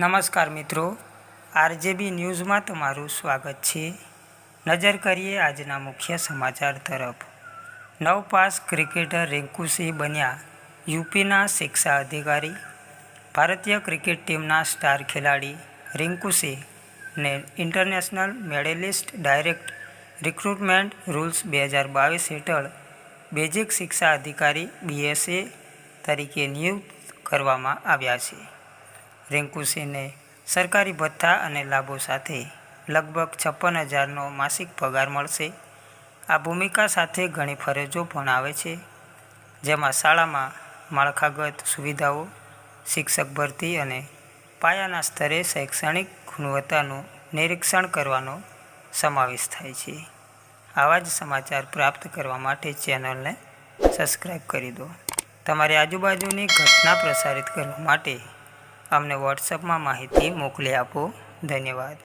નમસ્કાર મિત્રો, આરજેબી ન્યૂઝમાં તમારું સ્વાગત છે. નજર કરીએ આજના મુખ્ય સમાચાર તરફ. નવ પાસ ક્રિકેટર રિંકુસિંહ બન્યા યુપીના શિક્ષા અધિકારી. ભારતીય ક્રિકેટ ટીમના સ્ટાર ખેલાડી રિંકુસિંહને international medallist direct recruitment rules બે હજાર બાવીસ હેઠળ બેઝિક શિક્ષા અધિકારી બીએસએ તરીકે નિયુક્ત કરવામાં આવ્યા છે. રિંકુ સરકારી ભથ્થા અને લાભો સાથે લગભગ છપ્પન હજારનો માસિક પગાર મળશે. આ ભૂમિકા સાથે ઘણી ફરજો પણ આવે છે, જેમાં શાળામાં માળખાગત સુવિધાઓ, શિક્ષક ભરતી અને પાયાના સ્તરે શૈક્ષણિક ગુણવત્તાનું નિરીક્ષણ કરવાનો સમાવેશ થાય છે. આવા જ સમાચાર પ્રાપ્ત કરવા માટે ચેનલને સબસ્ક્રાઈબ કરી દો. તમારી આજુબાજુની ઘટના પ્રસારિત કરવા માટે અમને વોટ્સઅપમાં માહિતી મોકલી આપો. ધન્યવાદ.